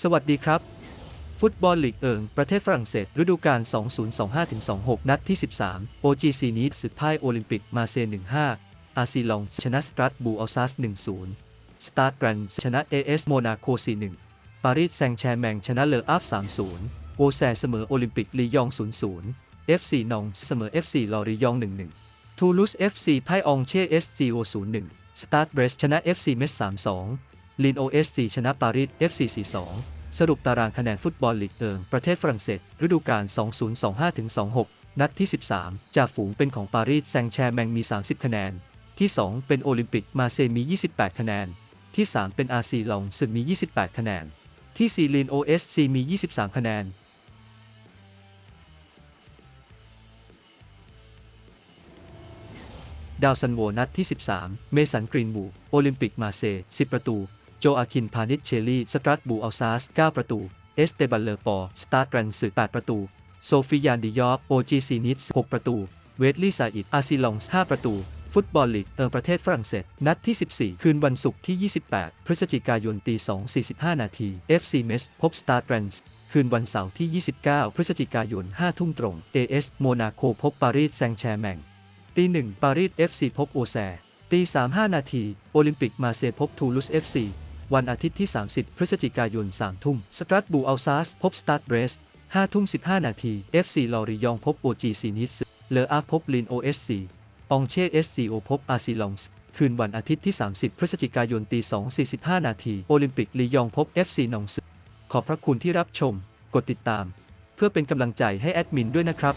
สวัสดีครับ ฟุตบอลลีกเอิงประเทศฝรั่งเศสฤดูกาล 2025-26 นัดที่ 13 OGC นี้สุดท้ายโอลิมปิกมาเซ15 อาซีลองชนะสตรัสบูอัลซัส 1-0 สตาร์แกรนชนะ AS โมนาโค4-1 ปารีสแซงแชร์แมงชนะเลออัฟ3-0 โอแซเสมอโอลิมปิกลียอง 0-0 FC นองเสมอ FC ลอรียอง 1-1 ทูลูส FC ไพ่องเช่ SCO 0-1 สตาร์เบรสชนะ FC เมส 3-2 ลิน OSC ชนะปารีส FC 4-2 สรุปตารางคะแนนฟุตบอลลีกเอิงประเทศฝรั่งเศส ฤดูกาล 2025-26 นัดที่ 13 จากฝูงเป็นของปารีสแซงแชร์แมงมี 30 คะแนน ที่ 2 เป็นโอลิมปิกมาเซมี 28 คะแนน ที่ 3 เป็นอาซีลองซึกมี 28 คะแนน ที่ 4ลิน OSC มี 23 คะแนนดาวซันโวนัดที่ 13 เมสันกรีนบูโอลิมปิกมาเซ10 ประตู โจอาคินพานิชเชลีสตรัสบูอัลซาส 9 ประตู เอสเตบันเลอปอร์สตาร์แกรนสึ8ประตู โซฟิยานดิยอบโอจีซีนิส6ประตู เวดลี่ซาอิดอาซิลองส์5ประตู ฟุตบอลลีกเอิงประเทศฝรั่งเศส นัดที่ 14 คืนวันศุกร์ที่ 28 พฤศจิกายนตี2.45 นาที FC เมสพบสตาร์แกรนส์คืนวันเสาร์ที่ 29 พฤศจิกายน 5 ทุ่มตรง AS โมนาโคพบปารีสแซงแชร์แมง ตีหนึ่งปารีส FC พบโอแซตีสามห้านาที โอลิมปิกมาเซพบทูลุส FC วันอาทิตย์ที่ 30 พฤศจิกายน 3 ทุ่ม สตรัสบูอัลซาส พบสตาร์เบรส5ทุ่ม 15 นาที FC ลอริยองพบ OG ซีนิสเลออาร์พบลิน OSC อสีองเช่ SCO พบอาซิลองส์คืนวันอาทิตย์ที่ 30 พฤศจิกายนตี2 45 นาทีโอลิมปิกลียองพบ FC นองส์ขอบพระคุณที่รับชม กดติดตาม เพื่อเป็นกำลังใจให้แอดมินด้วยนะครับ